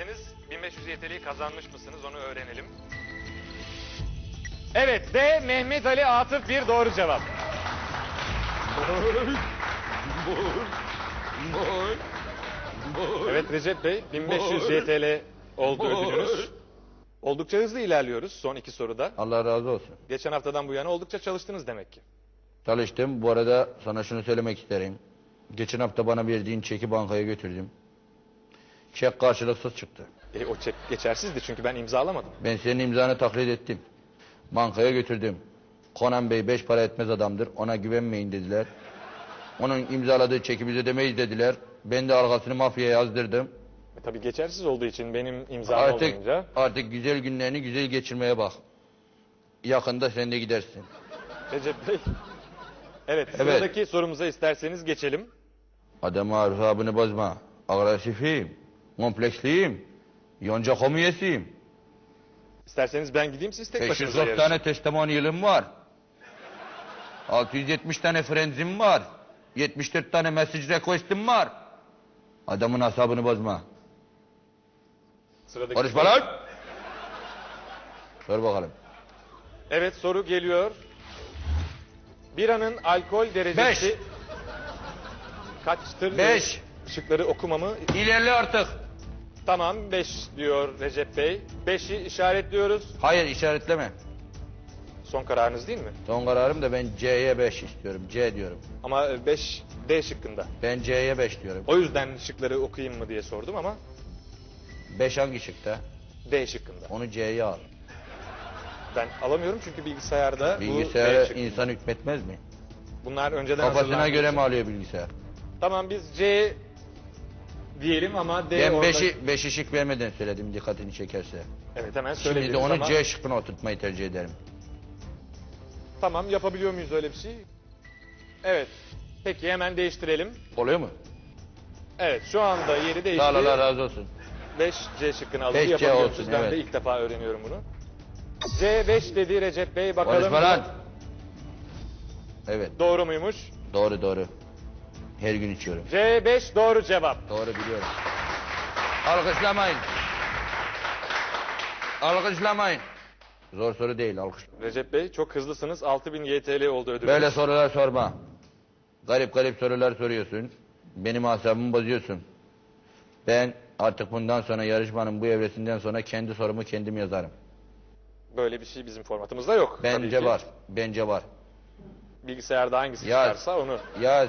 isterseniz 1500 YTL'yi kazanmış mısınız onu öğrenelim. Evet D. Mehmet Ali Atıf bir doğru cevap. Evet Recep Bey 1500 YTL oldu ödülünüz. Oldukça hızlı ilerliyoruz son iki soruda. Allah razı olsun. Geçen haftadan bu yana oldukça çalıştınız demek ki. Çalıştım. Bu arada sana şunu söylemek isterim. Geçen hafta bana verdiğin çeki bankaya götürdüm. Çek karşılıksız çıktı. E, o çek geçersizdi çünkü ben imzalamadım. Ben senin imzanı taklit ettim. Bankaya götürdüm. Konan Bey beş para etmez adamdır. Ona güvenmeyin dediler. Onun imzaladığı çeki biz ödemeyiz dediler. Ben de arkasını mafyaya yazdırdım. E, tabii geçersiz olduğu için benim imzam Artık, olmayınca. artık güzel günlerini güzel geçirmeye bak. Yakında sen de gidersin. Recep Bey. Evet, Evet. sıradaki sorumuza isterseniz geçelim. Adamı arhabını bozma. Agresifiyim. Kompleksliyim. Yonca komiyesiyim. İsterseniz ben gideyim siz tek başınıza 530 yarışın. tane testimonyalım var. 670 tane frenzim var. 74 tane message request'im var. Adamın asabını bozma. Sıradaki Konuşma soru- lan. Sor bakalım. Evet soru geliyor. Biranın alkol derecesi kaçtır? Beş. Şıkları okumamı İlerle artık. Tamam 5 diyor Recep Bey. 5'i işaretliyoruz. Hayır işaretleme. Son kararınız değil mi? Son kararım da ben C'ye 5 istiyorum. C diyorum. Ama 5 D şıkkında. Ben C'ye 5 diyorum. O yüzden şıkları okuyayım mı diye sordum ama 5 hangi şıkta? D şıkkında. Onu C'ye al. Ben alamıyorum çünkü bilgisayarda bu D Bilgisayara şıkkında. insan hükmetmez mi? Bunlar önceden Kafasına hazırlanmış. göre mi alıyor bilgisayar? Tamam biz C diyelim ama D Ben orada... 5'i 5'i şık vermeden söyledim dikkatini çekerse. Evet hemen Şimdi söylediniz de onu ama... C şıkkına oturtmayı tercih ederim. Tamam yapabiliyor muyuz öyle bir şey? Evet. Peki hemen değiştirelim. Oluyor mu? Evet şu anda yeri değişti. Sağ ol Allah razı olsun. 5 C şıkkını alıp 5C yapabiliyormuşuz. olsun, Ben evet. de ilk defa öğreniyorum bunu. C 5 dedi Recep Bey bakalım. Konuşma lan. Evet Doğru muymuş? doğru doğru. Her gün içiyorum. C 5 doğru cevap. Doğru biliyorum. Alkışlamayın. Alkışlamayın. Zor soru değil alkış. Recep Bey çok hızlısınız. 6000 YTL oldu ödülünüz. Böyle sorular sorma. Garip garip sorular soruyorsun. Benim asabımı bozuyorsun. Ben artık bundan sonra yarışmanın bu evresinden sonra kendi sorumu kendim yazarım. Böyle bir şey bizim formatımızda yok. tabii Bence ki. var. Bence var. Bilgisayarda hangisi Yaz. çıkarsa onu. Yaz.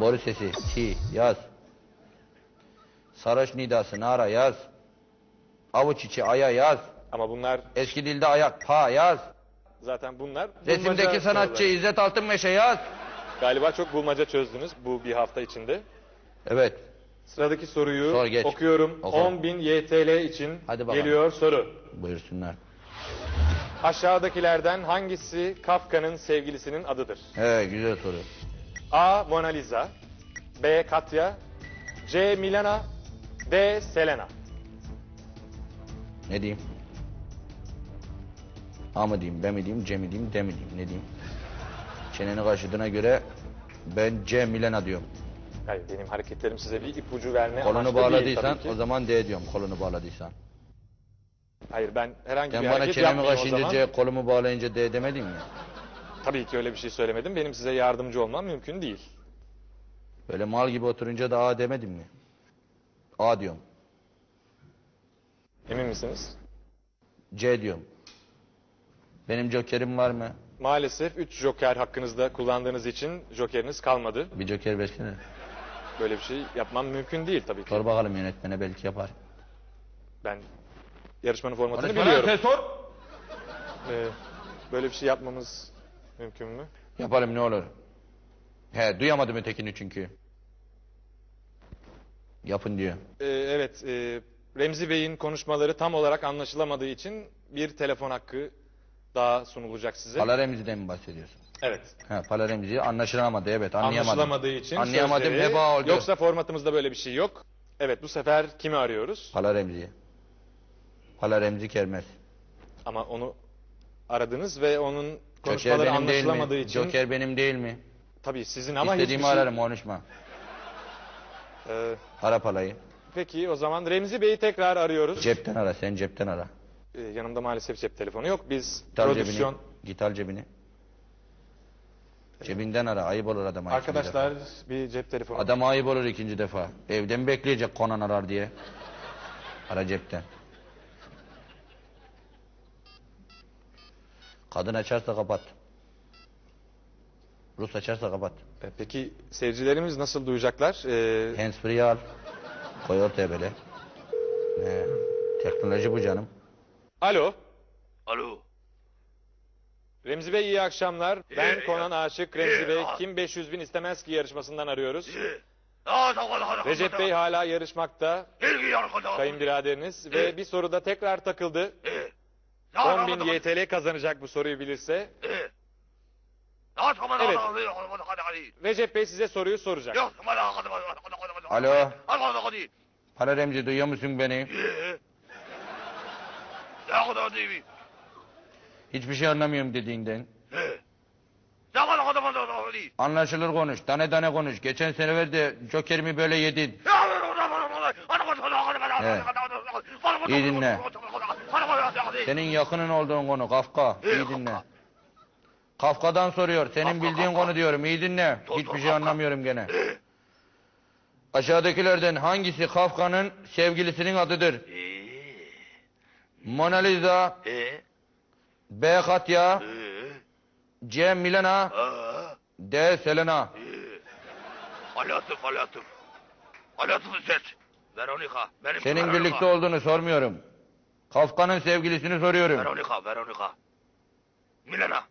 Boru sesi. Ti. Yaz. Sarhoş nidası. Nara. Yaz. Avuç içi. Aya. Yaz. Ama bunlar Eski dilde ayak. Pa. Yaz. zaten bunlar. Resimdeki bulmaca sanatçı soruları. İzzet Altınmeşe. Yaz. Galiba çok bulmaca çözdünüz bu bir hafta içinde. Evet. Sıradaki soruyu Sor, geç. okuyorum. Oku. 10.000 YTL için Hadi bakalım. geliyor soru. Buyursunlar. Aşağıdakilerden hangisi Kafka'nın sevgilisinin adıdır? He güzel soru. A. Mona Lisa B. Katya C. Milana D. Selena Ne diyeyim? A mı diyeyim, B mi diyeyim, C mi diyeyim, D mi diyeyim, ne diyeyim? Çeneni kaşıdığına göre ben C Milena diyorum. Hayır benim hareketlerim size bir ipucu verme Kolunu amaçlı değil bağladıysan tabii ki. o zaman D diyorum, kolunu bağladıysan. Hayır ben herhangi Sen bir bana hareket çenemi yapmayayım o kaşıyınca zaman. C, kolumu bağlayınca D demedin mi? Tabii ki öyle bir şey söylemedim. Benim size yardımcı olmam mümkün değil. Böyle mal gibi oturunca da A demedin mi? A diyorum, Emin misiniz? C diyorum. Benim jokerim var mı? Maalesef 3 joker hakkınızda kullandığınız için jokeriniz kalmadı. Bir joker versene. Böyle bir şey yapmam mümkün değil tabii ki. Sor bakalım yönetmene belki yapar. Ben yarışmanın formatını lan, biliyorum. sor. Ee, böyle bir şey yapmamız mümkün mü? Yapalım ne olur. He duyamadım ötekini çünkü. Yapın diyor. Ee, evet, e, Remzi Bey'in konuşmaları tam olarak anlaşılamadığı için bir telefon hakkı daha sunulacak size. Pala Remzi'den mi bahsediyorsun? Evet, He, Pala Remzi anlaşılamadı evet anlayamadım. anlaşılamadığı için Anlayamadım sözleri- heba oldu. Yoksa formatımızda böyle bir şey yok. Evet, bu sefer kimi arıyoruz? Pala Remzi. Pala Remzi Kermez. Ama onu aradınız ve onun Joker konuşmaları benim değil anlaşılamadığı mi? için Joker benim değil mi? tabii sizin ama İstediğimi hiçbir şey... ararım konuşma. Ee, Ara Pala'yı. Peki o zaman Remzi Bey'i tekrar arıyoruz. Cepten ara sen cepten ara. Ee, yanımda maalesef cep telefonu yok. Biz Git al prodüksiyon... cebini. Git al cebini. Cebinden ara ayıp olur adama. ikinci Arkadaşlar bir cep telefonu. defa. Adama ayıp olur ikinci defa. Evde mi bekleyecek konan arar diye. Ara cepten. Kadın açarsa kapat. Rus açarsa kapat. Peki seyircilerimiz nasıl duyacaklar? Ee, Handsfree al. Koy ortaya böyle. Ne? Teknoloji bu canım. alo. Alo. Remzi Bey iyi akşamlar. Ben İyi, Konan Aşık Remzi iyi, Bey. ya. Kim 500 bin istemez ki yarışmasından arıyoruz. Recep Bey hala yarışmakta. Kayınbiraderiniz. Ve bir soruda tekrar takıldı. 10 bin YTL kazanacak bu soruyu bilirse. Ya Evet. Recep Bey size soruyu soracak. Ya tamam hadi hadi hadi hadi. Alo. Hala Remzi duyuyor musun beni? Ya hadi hadi. Hiçbir şey anlamıyorum dediğinden. Ya hadi hadi hadi hadi. Anlaşılır konuş. Tane tane konuş. Geçen sene de jokerimi böyle yedin. Ya. Evet. İyi dinle. Senin yakının olduğun konu Kafka. İyi dinle. Kafka'dan soruyor. Senin bildiğin konu diyorum. İyi dinle. Hiçbir şey anlamıyorum gene. Aşağıdakilerden hangisi Kafka'nın sevgilisinin adıdır? Mona Lisa, Eee? B. Katya? C. Milena? D. Selena. Alatıf alatıf. Alatıf'ı seç. Veronika. Benim Senin Veronika. birlikte olduğunu sormuyorum. Kafka'nın sevgilisini soruyorum. Veronika, Veronika. Milena.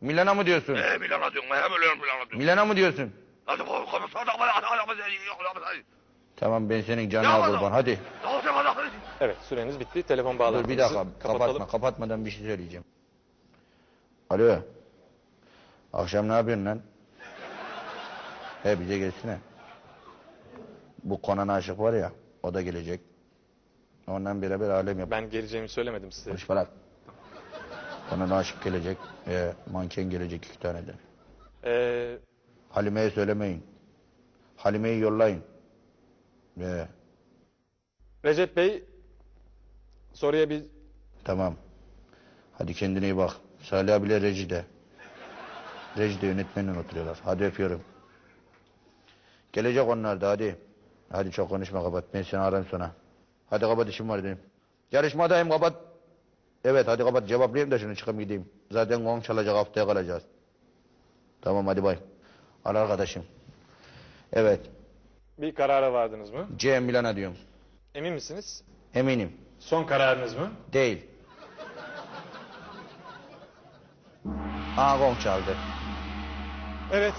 Milena mı diyorsun? Ee, Milena diyorum. Ben hem ölüyorum Milena diyorum. Milena mı diyorsun? Hadi bakalım, konuş. Hadi, hadi, hadi, hadi, hadi, hadi, hadi. Tamam ben senin canına kurban. Hadi. Evet süreniz bitti. Telefon Dur bağlantımızı bir dakika kapatalım. kapatma. Kapatmadan bir şey söyleyeceğim. Alo. Akşam ne yapıyorsun lan? He bize gelsene. Bu Konan aşık var ya o da gelecek. Ondan beraber alem yap. Ben geleceğimi söylemedim size. Konuşma lan. Konan aşık gelecek. E, manken gelecek iki tane de. Ee, Halime'ye söylemeyin. Halime'yi yollayın. E, Recep Bey soruya bir Tamam. Hadi kendine iyi bak. Salih abiyle Reci'de. Reci'de yönetmenle oturuyorlar. Hadi öpüyorum. Gelecek onlar da hadi. Hadi çok konuşma kapat. Ben seni ararım sonra. Hadi kapat işim var benim. Yarışmadayım kapat. Evet hadi kapat cevaplayayım da şunu çıkıp gideyim. Zaten gong çalacak haftaya kalacağız. Tamam hadi bay. Al arkadaşım. Evet. bir karara vardınız mı? C Milana diyorum. Emin misiniz? Eminim. Son kararınız mı? Değil. Aa gong çaldı. Evet.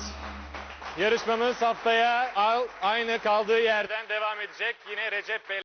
Yarışmamız haftaya aynı kaldığı yerden devam edecek. Yine Recep Bey